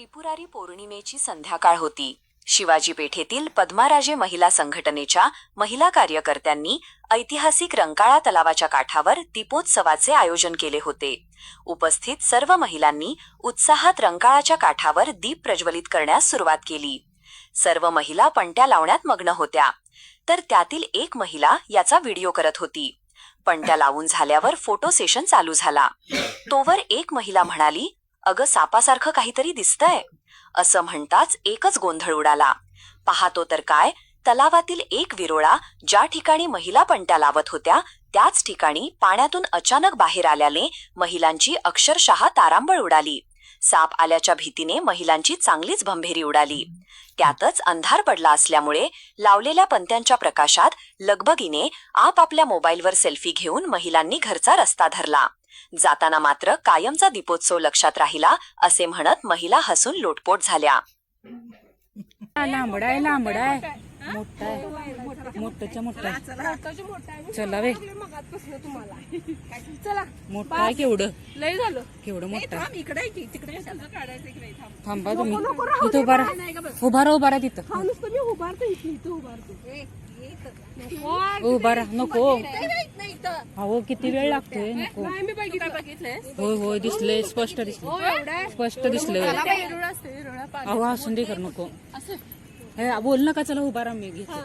त्रिपुरारी पौर्णिमेची संध्याकाळ होती. शिवाजी पेठेतील पद्माराजे महिला संघटनेच्या महिला कार्यकर्त्यांनी ऐतिहासिक रंकाळा तलावाच्या काठावर दीपोत्सवाचे आयोजन केले होते. उपस्थित सर्व महिलांनी उत्साहात रंकाळाच्या काठावर दीप प्रज्वलित करण्यास सुरुवात केली. सर्व महिला पणत्या लावण्यात मग्न होत्या. तर त्यातील एक महिला याचा व्हिडिओ करत होती. पणत्या लावून झाल्यावर फोटो सेशन चालू झाला. तोवर एक महिला म्हणाली अगं सापासारखं काहीतरी दिसतंय. असं म्हणताच एकच गोंधळ उडाला. पाहतो तर काय तलावातील एक विरोळा ज्या ठिकाणी महिला पणत्या लावत होत्या त्याच ठिकाणी पाण्यातून अचानक बाहेर आल्याने महिलांची अक्षरशः तारांबळ उडाली. साप आल्याच्या भीतीने महिलांची चांगलीच भंभेरी उडाली. त्यातच अंधार पडला असल्यामुळे लावलेल्या पंत्यांच्या प्रकाशात लगबगीने आपापल्या मोबाईलवर सेल्फी घेऊन महिलांनी घरचा रस्ता धरला. जाताना मात्र कायमचा दीपोत्सव लक्षात राहिला असे म्हणत महिला हसून लोटपोट झाल्या लांबडा आहे लांबडा आहे मोठा आहे मोठाच्या मोठा आहे. चला वे चला मोठा आहे केवढं लय झालं केवढं मोठं आहे. इकडे आहे की तिकडे कशाला काढायचं इकडे थांब थांबा तुम्ही नको, राहू इथं दे, उभा नाही, नाही, राहा का बस. उभा राहा उभा राहा तिथं हा नुसतं मी उभारतो इथे इथं उभारतो उभा राहा नको. अहो किती वेळ लागतोय? नको. होय होय दिसलंय स्पष्ट दिसले स्पष्ट दिसले अहो असून दे कर नको. बोल नका चला उभा मी घेतो.